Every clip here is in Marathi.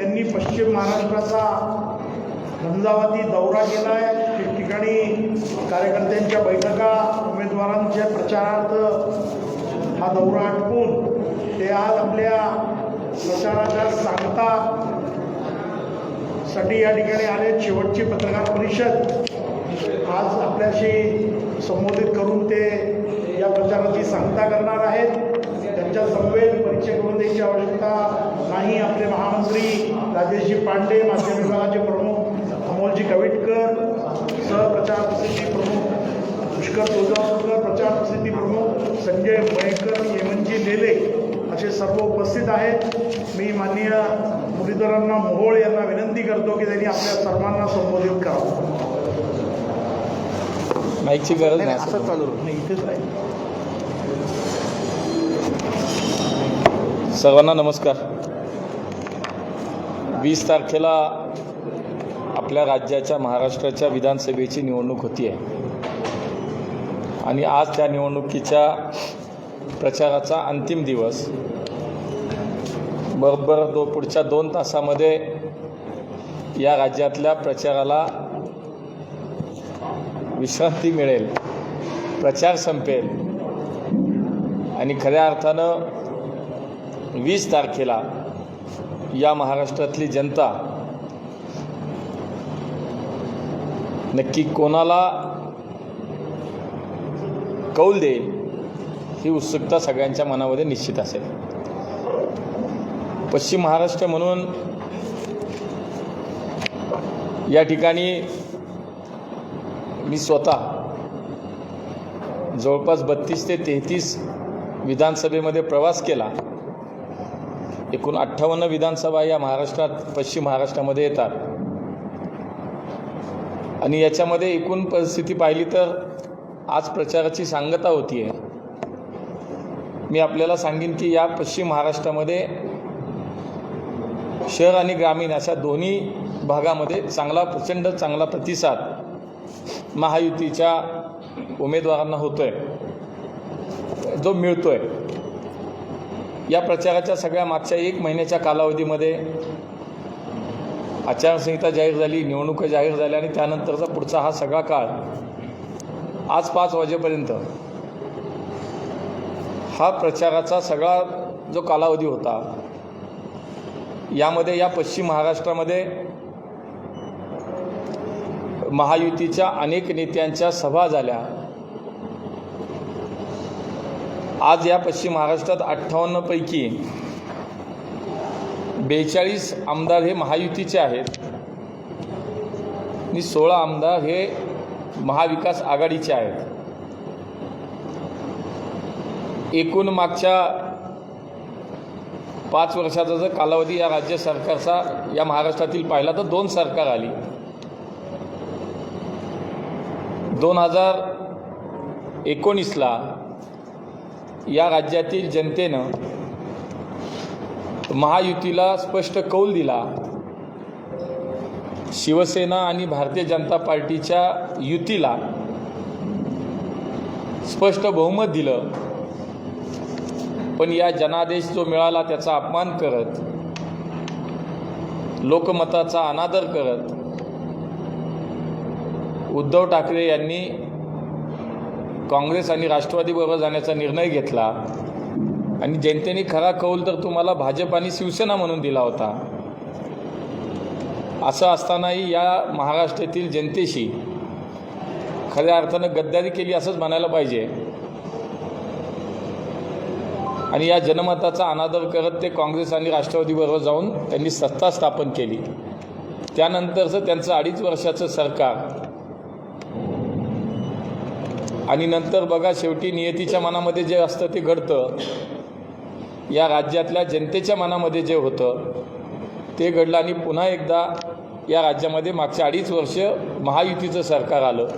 त्यांनी पश्चिम महाराष्ट्राचा झंझावाती दौरा केला आहे ठिकठिकाणी कार्यकर्त्यांच्या बैठका उमेदवारांच्या प्रचारार्थ हा दौरा आटपून ते आज आपल्या प्रचाराच्या सांगता साठी या ठिकाणी आले शेवटची पत्रकार परिषद आज आपल्याशी संबोधित करून ते या प्रचाराची सांगता करणार आहेत. त्यांच्या समवेत परिचय करून द्यायची आवश्यकता नाही. आपले महामंत्री राजेशजी पांडे माध्यम विभागाचे प्रमुख अमोलजी कविटकर सहप्रचार प्रसिद्धी प्रमुख पुष्कर तुळजापूरकर प्रचार प्रसिद्धी प्रमुख संजय मयेकर येमनजी लेले असे सर्व उपस्थित आहेत. मी माननीय मुरलीधरांना मोहोळ यांना विनंती करतो की त्यांनी आपल्या सर्वांना संबोधित करावं. माईकची गरज नाही. असं चालू नाही इथेच आहे सर्वांना नमस्कार. वीस तारखेला आपल्या राज्याच्या महाराष्ट्राच्या विधानसभेची निवडणूक होती आहे. आणि आज त्या निवडणुकीच्या प्रचाराचा अंतिम दिवस. बरोबर दो पुढच्या दोन तासामध्ये या राज्यातल्या प्रचाराला विश्रांती मिळेल प्रचार संपेल. आणि खऱ्या अर्थानं वीस तारखेला या महाराष्ट्रातली जनता नक्की कोणाला कौल देईल ही उत्सुकता सगळ्यांच्या मनामध्ये निश्चित असेल. पश्चिम महाराष्ट्र म्हणून या ठिकाणी मी स्वतः जवळपास बत्तीस ते तेहतीस विधानसभेमध्ये प्रवास केला. एकूण अठ्ठावन्न विधानसभा या महाराष्ट्रात पश्चिम महाराष्ट्रामध्ये येतात. आणि याच्यामध्ये एकूण परिस्थिती पाहिली तर आज प्रचाराची सांगता होती आहे मी आपल्याला सांगेन की या पश्चिम महाराष्ट्रामध्ये शहर आणि ग्रामीण अशा दोन्ही भागामध्ये चांगला प्रचंड चांगला प्रतिसाद महायुतीच्या उमेदवारांना होतोय. जो मिळतोय. या प्रचाराच्या सगळ्या मागच्या एक महिन्याच्या कालावधीमध्ये आचारसंहिता जाहीर झाली निवडणुका जाहीर झाल्या आणि त्यानंतरचा पुढचा हा सगळा काळ आज पाच वाजेपर्यंत हा प्रचाराचा सगळा जो कालावधी होता यामध्ये या पश्चिम महाराष्ट्रामध्ये महायुतीच्या अनेक नेत्यांच्या सभा झाल्या. आज या पश्चिम महाराष्ट्रात अठ्ठावन्नपैकी बेचाळीस आमदार हे महायुतीचे आहेत. आणि सोळा आमदार हे महाविकास आघाडीचे आहेत. एकूण मागच्या पाच वर्षाचा जर कालावधी या राज्य सरकारचा या महाराष्ट्रातील पाहिला तर दोन सरकार आली. दोन हजार एकोणीसला या राज्यातील जनतेनं महायुतीला स्पष्ट कौल दिला. शिवसेना आणि भारतीय जनता पार्टीच्या युतीला स्पष्ट बहुमत दिलं. पण या जनादेश जो मिळाला त्याचा अपमान करत लोकमताचा अनादर करत उद्धव ठाकरे यांनी काँग्रेस आणि राष्ट्रवादीबरोबर जाण्याचा निर्णय घेतला. आणि जनतेने खरा कौल तर तुम्हाला भाजप आणि शिवसेना म्हणून दिला होता. असं असतानाही या महाराष्ट्रातील जनतेशी खऱ्या अर्थानं गद्दारी केली असंच म्हणायला पाहिजे. आणि या जनमताचा अनादर करत ते काँग्रेस आणि राष्ट्रवादीबरोबर जाऊन त्यांनी सत्ता स्थापन केली. त्यानंतरचं त्यांचं अडीच वर्षाचं सरकार आणि नंतर बघा शेवटी नियतीच्या मनामध्ये जे असतं ते घडतं. या राज्यातल्या जनतेच्या मनामध्ये जे होतं ते घडलं आणि पुन्हा एकदा या राज्यामध्ये मागच्या अडीच वर्ष महायुतीचं सरकार आलं.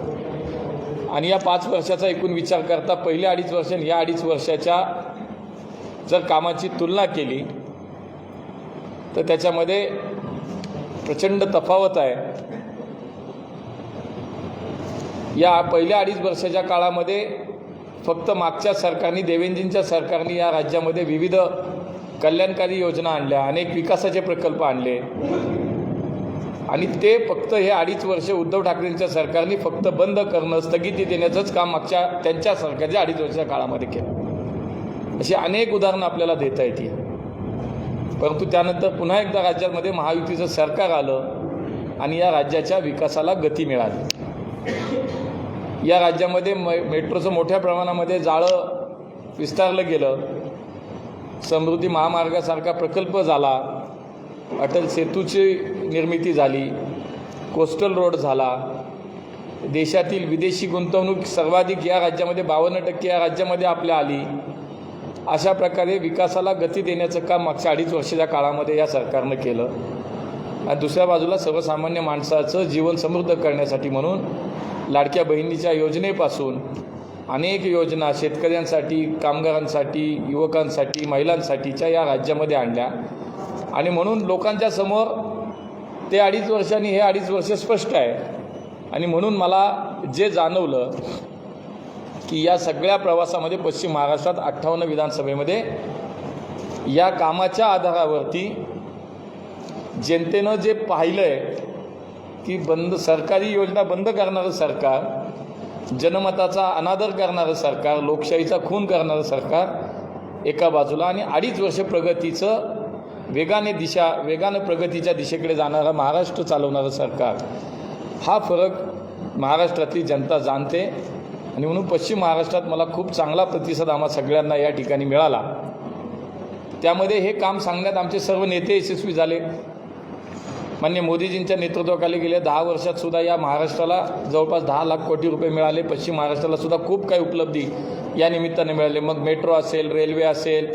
आणि या पाच वर्षाचा एकूण विचार करता पहिल्या अडीच वर्ष या अडीच वर्षाच्या जर कामाची तुलना केली तर त्याच्यामध्ये प्रचंड तफावत आहे. या पहिल्या अडीच वर्षाच्या काळामध्ये फक्त मागच्या सरकारने देवेंजींच्या सरकारने या राज्यामध्ये विविध कल्याणकारी योजना आणल्या अनेक विकासाचे प्रकल्प आणले. आणि ते फक्त हे अडीच वर्ष उद्धव ठाकरेंच्या सरकारने फक्त बंद करणं स्थगिती देण्याचंच काम मागच्या त्यांच्या सरकारच्या अडीच वर्षाच्या काळामध्ये केलं. अशी अनेक उदाहरणं आपल्याला देता येतील. परंतु त्यानंतर पुन्हा एकदा राज्यामध्ये महायुतीचं सरकार आलं आणि या राज्याच्या विकासाला गती मिळाली. या राज्यामध्ये म मेट्रोचं मोठ्या प्रमाणामध्ये जाळं विस्तारलं गेलं. समृद्धी महामार्गासारखा प्रकल्प झाला. अटल सेतूची निर्मिती झाली. कोस्टल रोड झाला. देशातील विदेशी गुंतवणूक सर्वाधिक या राज्यामध्ये बावन्न टक्के या राज्यामध्ये आपल्या आली. अशा प्रकारे विकासाला गती देण्याचं काम मागच्या अडीच वर्षाच्या काळामध्ये या सरकारनं केलं. आणि दुसऱ्या बाजूला सर्वसामान्य माणसाचं जीवन समृद्ध करण्यासाठी म्हणून लाडक्या बहिणीच्या योजनेपासून अनेक योजना शेतकऱ्यांसाठी कामगारांसाठी युवकांसाठी महिलांसाठीच्या या राज्यामध्ये आणल्या. आणि म्हणून लोकांच्या समोर ते अडीच वर्षांनी हे अडीच वर्ष स्पष्ट आहे. आणि म्हणून मला जे जाणवलं की या सगळ्या प्रवासामध्ये पश्चिम महाराष्ट्रात अठ्ठावन्न विधानसभेमध्ये या कामाच्या आधारावरती जनतेनं जे पाहिलं आहे की बंद सरकारी योजना बंद करणारं सरकार जनमताचा अनादर करणारं सरकार लोकशाहीचा खून करणारं सरकार एका बाजूला आणि अडीच वर्ष प्रगतीचं वेगाने दिशा वेगानं प्रगतीच्या दिशेकडे जाणारा महाराष्ट्र चालवणारं सरकार. हा फरक महाराष्ट्रातली जनता जाणते आणि म्हणून पश्चिम महाराष्ट्रात मला खूप चांगला प्रतिसाद आम्हा सगळ्यांना या ठिकाणी मिळाला. त्यामध्ये हे काम सांगण्यात आमचे सर्व नेते यशस्वी झाले. मान्य मोदीजींच्या नेतृत्वाखाली गेल्या दहा वर्षात सुद्धा या महाराष्ट्राला जवळपास दहा लाख कोटी रुपये मिळाले. पश्चिम महाराष्ट्राला सुद्धा खूप काही उपलब्धी या निमित्ताने मिळाले. मग मेट्रो असेल रेल्वे असेल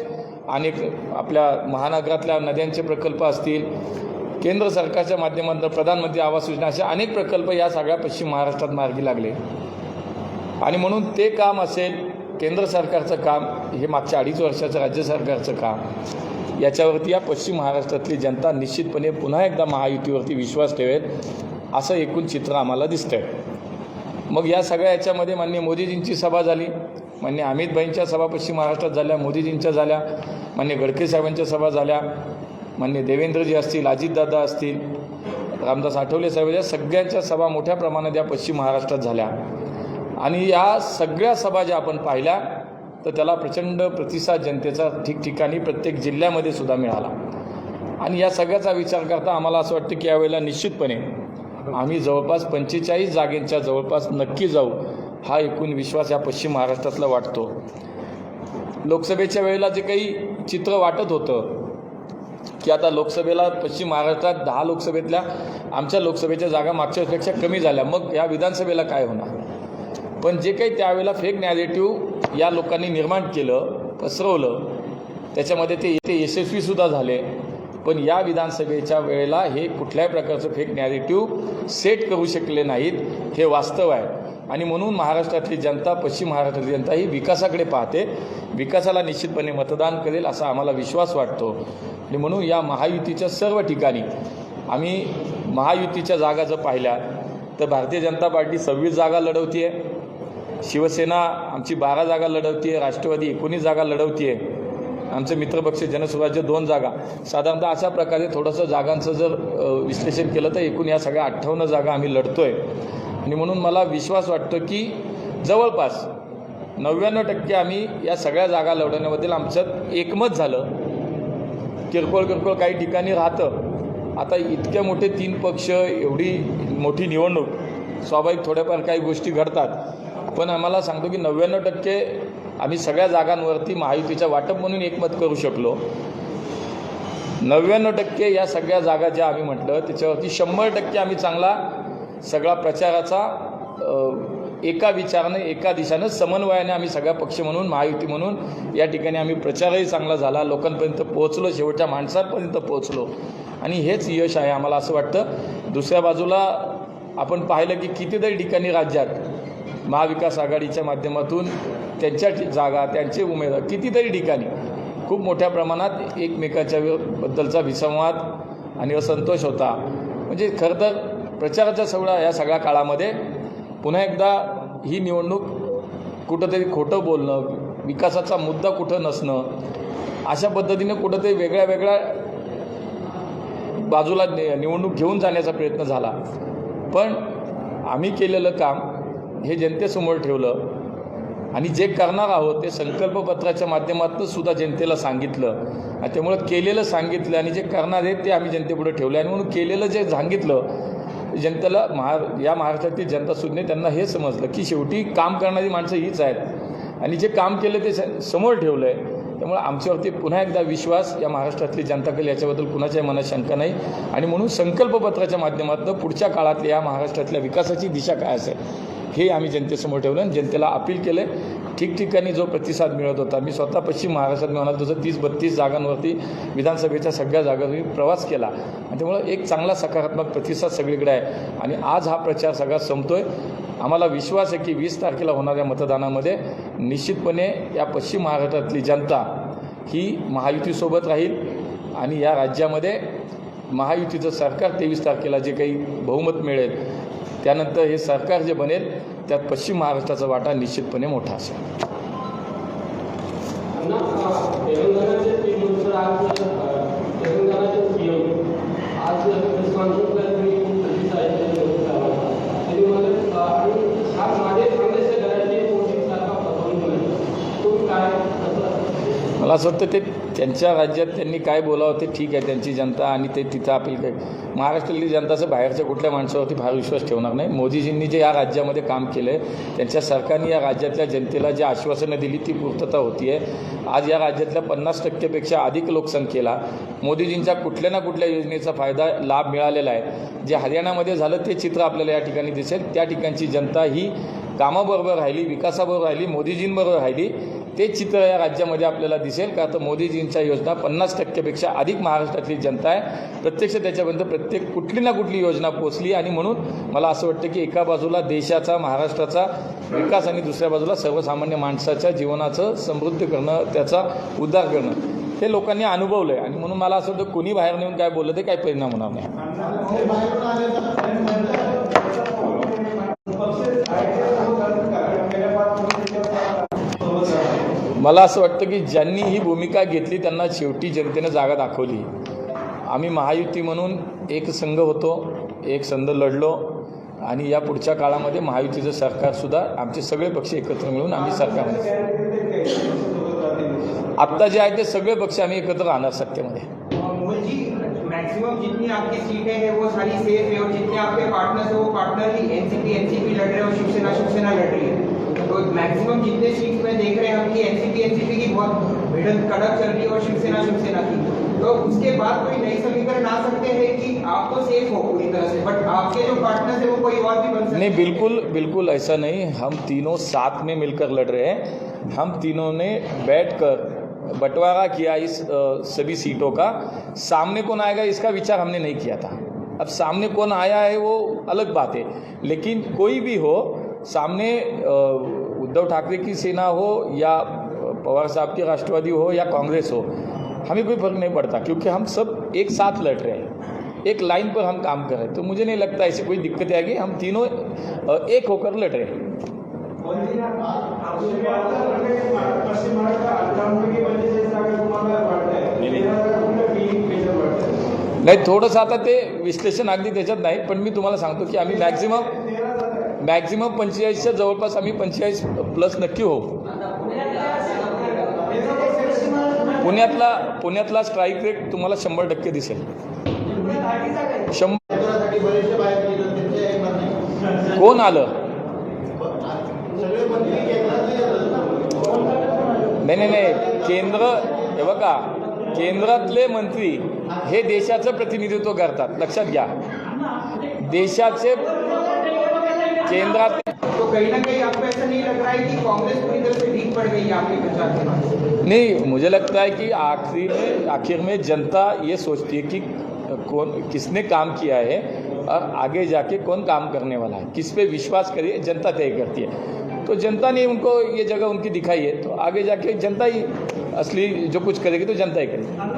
अनेक आपल्या महानगरातल्या नद्यांचे प्रकल्प असतील केंद्र सरकारच्या माध्यमातून प्रधानमंत्री आवास योजना असे अनेक प्रकल्प या सगळ्या पश्चिम महाराष्ट्रात मार्गी लागले. आणि म्हणून ते काम असेल केंद्र सरकारचं काम हे मागच्या अडीच वर्षाचं राज्य सरकारचं काम. याच्यावरती या पश्चिम महाराष्ट्रातली जनता निश्चितपणे पुन्हा एकदा महायुतीवरती विश्वास ठेवेल असं एकूण चित्र आम्हाला दिसतंय. मग या सगळ्या याच्यामध्ये मान्य मोदीजींची सभा झाली मान्य अमितभाईंच्या सभा पश्चिम महाराष्ट्रात झाल्या मोदीजींच्या झाल्या मान्य गडके साहेबांच्या सभा झाल्या मान्य देवेंद्रजी असतील अजितदादा असतील रामदास आठवले साहेब या सगळ्यांच्या सभा मोठ्या प्रमाणात या पश्चिम महाराष्ट्रात झाल्या. आणि या सगळ्या सभा ज्या आपण पाहिल्या तर त्याला प्रचंड प्रतिसाद जनतेचा ठिकठिकाणी प्रत्येक जिल्ह्यामध्ये सुद्धा मिळाला. आणि या सगळ्याचा विचार करता आम्हाला असं वाटतं की यावेळेला निश्चितपणे आम्ही जवळपास पंचेचाळीस जागेंच्या जवळपास नक्की जाऊ हा एकूण विश्वास या पश्चिम महाराष्ट्रातला वाटतो. लोकसभेच्या वेळेला जे काही चित्र वाटत होतं की आता लोकसभेला पश्चिम महाराष्ट्रात दहा लोकसभेतल्या आमच्या लोकसभेच्या जागा मागच्यापेक्षा कमी झाल्या. मग या विधानसभेला काय होणार? पण जे काही त्यावेळेला फेक नॅरेटिव्ह या लोकांनी निर्माण केलं पसरवलं त्याच्यामध्ये ते ते यशस्वीसुद्धा झाले. पण या विधानसभेच्या वेळेला हे कुठल्याही प्रकारचं फेक नॅरेटिव्ह सेट करू शकले नाहीत हे वास्तव आहे. आणि म्हणून महाराष्ट्रातली जनता पश्चिम महाराष्ट्रातली जनता ही विकासाकडे पाहते. विकासाला निश्चितपणे मतदान करेल असा आम्हाला विश्वास वाटतो. आणि म्हणून या महायुतीच्या सर्व ठिकाणी आम्ही महायुतीच्या जागा जर पाहिल्या तर भारतीय जनता पार्टी सव्वीस जागा लढवते आहे शिवसेना आमची बारा जागा लढवती आहे राष्ट्रवादी एकोणीस जागा लढवती आहे आमचं मित्रपक्ष जनसुराज्य दोन जागा. साधारणतः अशा प्रकारे थोडंसं जागांचं जर विश्लेषण केलं तर एकूण या सगळ्या अठ्ठावन्न जागा आम्ही लढतोय. आणि म्हणून मला विश्वास वाटतो की जवळपास नव्याण्णव टक्के आम्ही या सगळ्या जागा लढवण्याबद्दल आमच्यात एकमत झालं. किरकोळ किरकोळ काही ठिकाणी राहतं. आता इतके मोठे तीन पक्ष एवढी मोठी निवडणूक स्वाभाविक थोड्याफार काही गोष्टी घडतात. पण आम्हाला सांगतो की नव्याण्णव टक्के आम्ही सगळ्या जागांवरती महायुतीचं वाटप म्हणून एकमत करू शकलो. नव्याण्णव टक्के या सगळ्या जागा ज्या आम्ही म्हटलं त्याच्यावरती शंभर टक्के आम्ही चांगला सगळा प्रचाराचा एका विचाराने एका दिशानं समन्वयाने आम्ही सगळ्या पक्ष म्हणून महायुती म्हणून या ठिकाणी आम्ही प्रचारही चांगला झाला. लोकांपर्यंत पोहोचलो शेवटच्या माणसांपर्यंत पोहोचलो. आणि हेच यश आहे आम्हाला असं वाटतं. दुसऱ्या बाजूला आपण पाहिलं की कितीतरी ठिकाणी राज्यात महाविकास आघाडीच्या माध्यमातून त्यांच्या जागा त्यांचे उमेदवार कितीतरी ठिकाणी खूप मोठ्या प्रमाणात एकमेकाच्या बद्दलचा विसंवाद आणि असंतोष होता. म्हणजे खरं तर प्रचाराच्या सगळ्या या सगळ्या काळामध्ये पुन्हा एकदा ही निवडणूक कुठंतरी खोटं बोलणं विकासाचा मुद्दा कुठं नसणं अशा पद्धतीने कुठंतरी वेगळ्या वेगळ्या बाजूला नि निवडणूक घेऊन जाण्याचा प्रयत्न झाला. पण आम्ही केलेलं काम हे जनतेसमोर ठेवलं आणि जे करणार आहोत ते संकल्पपत्राच्या माध्यमातून सुद्धा जनतेला सांगितलं. आणि त्यामुळं केलेलं सांगितलं आणि जे करणार आहेत ते आम्ही जनतेपुढे ठेवलं आणि म्हणून केलेलं जे सांगितलं जनतेला महा या महाराष्ट्रातील जनतासुद्धा त्यांना हे समजलं की शेवटी काम करणारी माणसं हीच आहेत. आणि जे काम केलं ते स- समोर ठेवलं आहे त्यामुळे आमच्यावरती पुन्हा एकदा विश्वास या महाराष्ट्रातली जनता याच्याबद्दल कुणाच्याही मनात शंका नाही. आणि म्हणून संकल्पपत्राच्या माध्यमातून पुढच्या काळातल्या या महाराष्ट्रातल्या विकासाची दिशा काय असेल? हे आम्ही जनतेसमोर ठेवलं आणि जनतेला अपील केलं. ठिकठिकाणी जो प्रतिसाद मिळत होता मी स्वतः पश्चिम महाराष्ट्रात मी म्हणाल तसं तीस बत्तीस जागांवरती विधानसभेच्या सगळ्या जागांवर मी प्रवास केला. आणि त्यामुळं एक चांगला सकारात्मक प्रतिसाद सगळीकडे आहे. आणि आज हा प्रचार सगळा संपतोय. आम्हाला विश्वास आहे की वीस तारखेला होणाऱ्या मतदानामध्ये निश्चितपणे या पश्चिम महाराष्ट्रातली जनता ही महायुतीसोबत राहील आणि या राज्यामध्ये महायुतीचं सरकार तेवीस तारखेला जे काही बहुमत मिळेल त्यानंतर हे सरकार जे बनेल त्यात पश्चिम महाराष्ट्राचा वाटा निश्चितपणे मोठा असेल. तेलंगणाचे आज अ, तेलंगणाचे सीएम आज प्रेस कॉन्फरन्सला तुम्ही प्रतिसाद ऐकला त्यांनी म्हणलं अ, आणि हा माझे काँग्रेसच्या घराची मोठी सारखा फसवणूक नाही तो काय कसं मला असं वाटतं ते त्यांच्या राज्यात त्यांनी काय बोलावं ते ठीक आहे त्यांची जनता आणि ते तिथं आपली काय महाराष्ट्रातली जनताचं बाहेरच्या कुठल्या माणसावरती फार विश्वास ठेवणार नाही. मोदीजींनी जे या राज्यामध्ये काम केलं आहे त्यांच्या सरकारने या राज्यातल्या जनतेला जी आश्वासनं दिली ती पूर्तता होती आहे आज या राज्यातल्या पन्नास टक्केपेक्षा अधिक लोकसंख्येला मोदीजींच्या कुठल्या ना कुठल्या योजनेचा फायदा लाभ मिळालेला आहे. जे हरियाणामध्ये झालं ते चित्र आपल्याला या ठिकाणी दिसेल. त्या ठिकाणची जनता ही कामाबरोबर राहिली विकासाबरोबर राहिली मोदीजींबरोबर राहिली ते चित्र या राज्यामध्ये आपल्याला दिसेल. का तर मोदीजींच्या योजना पन्नास टक्क्यापेक्षा अधिक महाराष्ट्रातली जनता आहे. प्रत्यक्ष त्याच्यापर्यंत प्रत्येक कुठली ना कुठली योजना पोचली आणि म्हणून मला असं वाटतं की एका बाजूला देशाचा महाराष्ट्राचा विकास आणि दुसऱ्या बाजूला सर्वसामान्य माणसाच्या जीवनाचं समृद्ध करणं त्याचा उद्धार करणं हे लोकांनी अनुभवलं आहे आणि म्हणून मला असं वाटतं कोणी बाहेर नेऊन काय बोललं ते काही परिणाम होणार नाही. मला असं वाटतं की ज्यांनी ही भूमिका घेतली त्यांना शेवटी जनतेनं जागा दाखवली. आम्ही महायुती म्हणून एक संघ होतो एक संघ लढलो आणि या पुढच्या काळामध्ये महायुतीचं सरकारसुद्धा आमचे सगळे पक्ष एकत्र मिळून आम्ही सरकारमध्ये आत्ता जे आहे ते सगळे पक्ष आम्ही एकत्र राहणार सत्तेमध्ये. मोहन मैक्सिमम जितनी आपकी सीटें हैं वो सारी सेफ है और जितने आपके पार्टनर्स हैं वो पार्टनर ही एनसीपी एनसीपी लड़ रहे हैं और शिवसेना शिवसेना लड़ रही है. मैक्सिमम जितने सीट में देख रहे हैं हम कि एनसीपी एनसीपी की बहुत भिड़ंत, कड़क चल रही है और शिवसेना शिवसेना की। तो उसके बाद कोई नई समीकरण आ सकते हैं कि आप तो सेफ़ हो पूरी तरह से बट आपके जो पार्टनर्स हैं, वो कोई और भी बन सकते नहीं, बिल्कुल बिल्कुल ऐसा नहीं हम तीनों साथ में मिलकर लड़ रहे हैं। हम तीनों ने बैठकर बंटवारा किया इस सभी सीटों का। सामने कौन आएगा, इसका विचार हमने नहीं किया था। अब सामने कौन आया है, वो अलग बात है। लेकिन कोई भी हो, सामने उद्धव ठाकरे की सेना हो या पवार साहब की राष्ट्रवादी हो या कांग्रेस हो, हमें कोई फ़र्क नहीं पड़ता, क्योंकि हम सब एक साथ लड़ रहे हैं, एक लाइन पर हम काम कर रहे हैं। तो मुझे नहीं लगता ऐसी कोई दिक्कत आएगी, हम तीनों एक होकर लड़ रहे हैं। नाही थोडंसं आता ते विश्लेषण अगदी त्याच्यात नाही, पण मी तुम्हाला सांगतो की आम्ही मॅक्झिमम मॅक्झिमम पंचेचाळीसच्या जवळपास आम्ही पंचेचाळीस प्लस नक्की होऊ. पुण्यातला पुण्यातला स्ट्राईक रेट तुम्हाला शंभर टक्के दिसेल. शंभर कोण आलं? नाही नाही नाही. केंद्र हे बघा. केंद्रातले मंत्री हे देशाचं प्रतिनिधित्व करतात. लक्षात घ्या. देशाचे तो कहीं ना कहीं आपको ऐसा नहीं लग रहा है कि कांग्रेस पूरी तरह से वीक पड़ गई है आपके प्रचार के बाद? नहीं मुझे लगता है कि आखिरी में आखिर में जनता ये सोचती है कि कौन किसने काम किया है और आगे जाके कौन काम करने वाला है। किस पे विश्वास करिए जनता तय करती है। तो जनता ने उनको ये जगह उनकी दिखाई है। तो आगे जाके जनता ही असली जो कुछ करेगी तो जनता ही करेगी।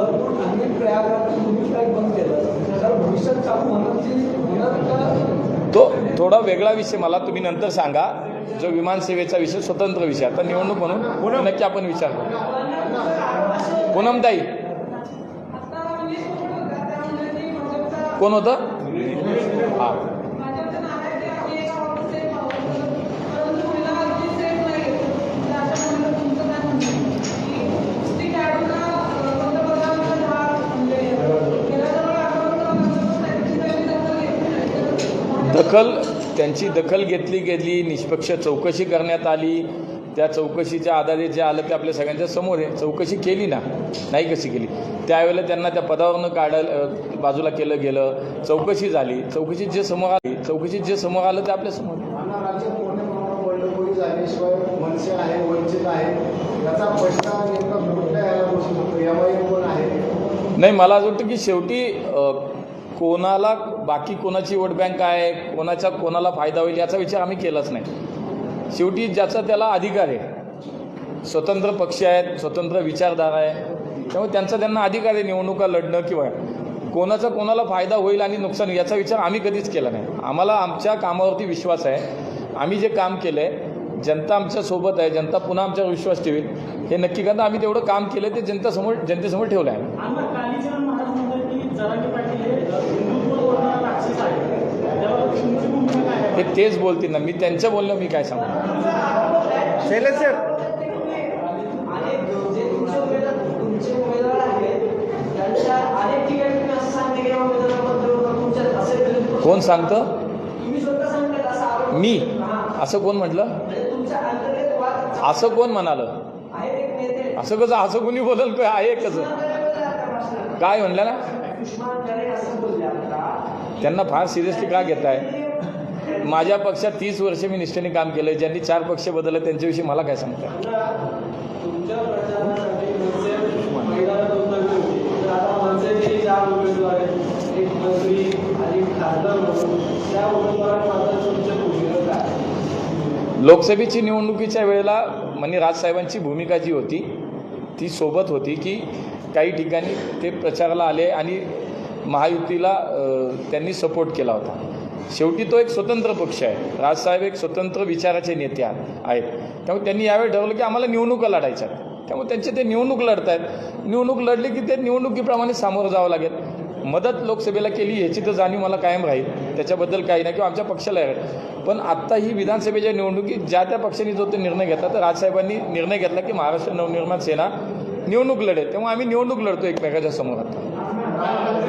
आला आणि प्रयागराज तुम्ही काय बंद केलं. तर भविष्यात चालू होणार ती होणार का? थोडा वेगळा विषय मला तुम्ही नंतर सांगा. जो विमानसेवेचा विषय स्वतंत्र विषय. आता निवडणूक म्हणून नक्की आपण विचार करू. पूनमताई कोण होतं? हां. दखल त्यांची दखल घेतली गेली निष्पक्ष चौकशी करण्यात आली. त्या चौकशीच्या आधारे जे आलं ते आपल्या सगळ्यांच्या समोर आहे. चौकशी केली ना नाही कशी केली. त्यावेळेला त्यांना त्या पदावरनं काढायला बाजूला केलं गेलं. चौकशी झाली. चौकशीत जे समोर आली चौकशीत जे समोर आलं ते आपल्यासमोर नाही मला असं वाटतं की शेवटी कोणाला बाकी कोणाची वोट बँक आहे कोणाचा कोणाला फायदा होईल याचा विचार आम्ही केलाच नाही. शेवटी ज्याचा त्याला अधिकार आहे. स्वतंत्र पक्ष आहेत स्वतंत्र विचारधारा आहे. त्यामुळे त्यांचा त्यांना अधिकार आहे निवडणुका लढणं किंवा कोणाचा कोणाला फायदा होईल आणि नुकसान होईल याचा विचार आम्ही कधीच केला नाही. आम्हाला आमच्या कामावरती विश्वास आहे. आम्ही जे काम केलं आहे जनता आमच्यासोबत आहे जनता पुन्हा आमच्यावर विश्वास ठेवेल. हे नक्की करता आम्ही तेवढं काम केलं ते जनतासमोर जनतेसमोर ठेवलं आहे हे ते तेच बोलतील ना. मी त्यांचं बोलणं मी काय सांगू? शैलेश सर कोण सांगतं? तुम्ही स्वतः सांगता असा आरोप. मी. असं कोण म्हटलं? म्हणजे तुमच्या अंतर्गत वाद असं कोण म्हणालं? आहेत एक नेते. असं कसं असं कोणी बोलल? काय आहे कसं काय म्हणलं ना? त्यांना फार सिरियसली का घेत आहे माझ्या पक्षात तीस वर्ष मी निष्ठेने काम केलं ज्यांनी चार पक्ष बदलले त्यांच्याविषयी मला काय काय? लोकसभेची निवडणुकीच्या वेळेला म्हणजे राजसाहेबांची भूमिका जी होती ती सोबत होती की काही ठिकाणी ते प्रचाराला आले आणि महायुतीला त्यांनी सपोर्ट केला होता. शेवटी तो एक स्वतंत्र पक्ष आहे. राजसाहेब एक स्वतंत्र विचाराचे नेते आहेत. त्यामुळे त्यांनी यावेळी ठरवलं की आम्हाला निवडणुका लढायच्या त्यामुळे त्यांचे ते निवडणूक लढत आहेत. निवडणूक लढली की ते निवडणुकीप्रमाणे सामोरं जावं लागेल. मदत लोकसभेला केली याची तर जाणीव मला कायम राहील. त्याच्याबद्दल काही नाही किंवा आमच्या पक्षाला आहे. पण आत्ता ही विधानसभेच्या निवडणुकीत ज्या त्या पक्षांनी जो ते निर्णय घेतला तर राजसाहेबांनी निर्णय घेतला की महाराष्ट्र नवनिर्माण सेना निवडणूक लढेल तेव्हा आम्ही निवडणूक लढतो एकमेकाच्या समोर. आता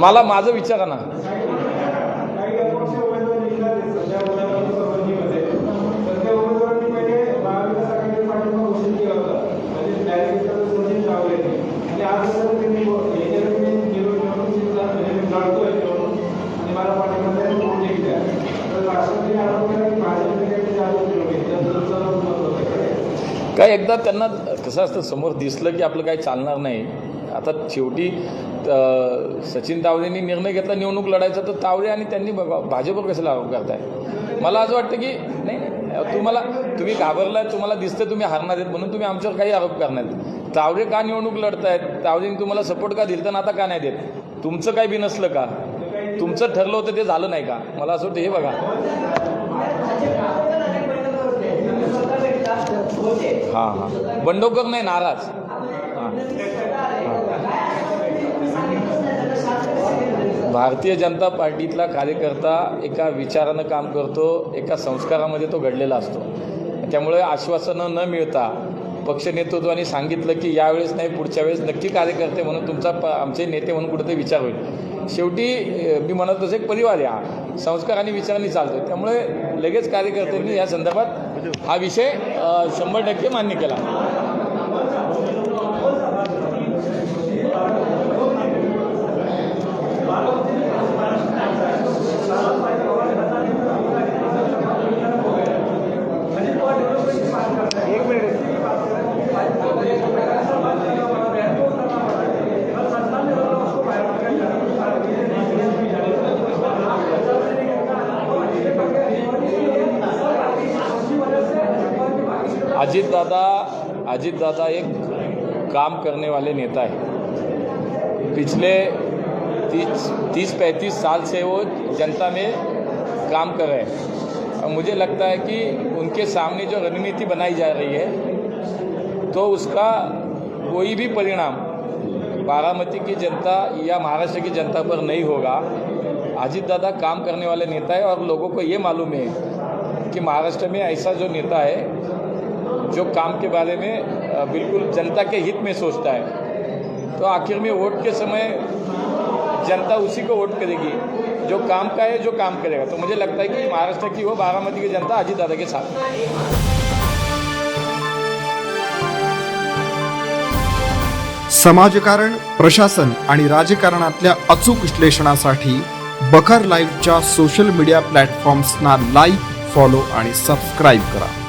मला माझं विचारा ना काही अपक्ष उमेदवार निघाले सध्या उमेदवारांच्या संबंधीमध्ये तर त्या उमेदवारांनी पहिले महाविकास आघाडीचा पाठिंबा घोषित केला होता म्हणजे डायरेक्टर सचिन जावळे आणि आज जर त्यांनी याच्यावर मी निवडणूक जिंकला म्हणजे मी लढतोय निवडणूक आणि मला पाठिंबा द्या निवडून जिंकल्या तर राष्ट्रपती आरोप केला की भाजपने काही आरोप केले त्याचं सर्व मत होतं काय एकदा त्यांना कसं असतं समोर दिसलं की आपलं काही चालणार नाही. आता शेवटी सचिन तावडेंनी निर्णय घेतला निवडणूक लढायचा तर तावडे आणि त्यांनी बघा भाजपवर कशाला आरोप करताय? मला असं वाटतं की नाही तुम्हाला तुम्ही घाबरलाय तुम्हाला दिसतं तुम्ही हारणार आहेत म्हणून तुम्ही आमच्यावर काही आरोप करणार आहेत. तावडे का निवडणूक लढतायत? तावडेंनी तुम्हाला सपोर्ट का दिल तर आता का नाही देत? तुमचं काही बी नसलं का? तुमचं ठरलं होतं ते झालं नाही का? मला असं वाटतं हे बघा. हां हां. बंडोकर नाही नाराज. हां. भारतीय जनता पार्टीतला कार्यकर्ता एका विचारानं काम करतो एका संस्कारामध्ये तो घडलेला असतो. त्यामुळे आश्वासनं न मिळता पक्ष नेतृत्वाने सांगितलं की यावेळेस नाही पुढच्या वेळेस नक्की कार्यकर्ते म्हणून तुमचा प आमचे नेते म्हणून कुठेतरी विचार होईल. शेवटी मी म्हणत तसं एक परिवार या संस्कार आणि विचारांनी चालतो त्यामुळे लगेच कार्यकर्त्यांनी या संदर्भात हा विषय शंभर टक्के मान्य केला. अजितदादा एक काम करने वाले नेता है। पिछले तीस तीस, पैंतीस साल से वो जनता में काम कर रहे हैं। और मुझे लगता है कि उनके सामने जो रणनीति बनाई जा रही है तो उसका कोई भी परिणाम बारामती की जनता या महाराष्ट्र की जनता पर नहीं होगा। अजीत दादा काम करने वाले नेता है और लोगों को ये मालूम है कि महाराष्ट्र में ऐसा जो नेता है जो काम के बारे में बिल्कुल जनता के हित में सोचता है। तो आखिर में वोट के समय जनता उसी को वोट करेगी। जो काम का है जो काम करेगा। तो मुझे लगता है कि महाराष्ट्र की वो बारामती की जनता अजीत दादा के साथ। समाजकारण प्रशासन आणि राजकारणातल्या अचूक विश्लेषणासाठी बखर लाईव्हच्या सोशल मीडिया प्लॅटफॉर्म्सना लाईक फॉलो आणि सबस्क्राईब करा.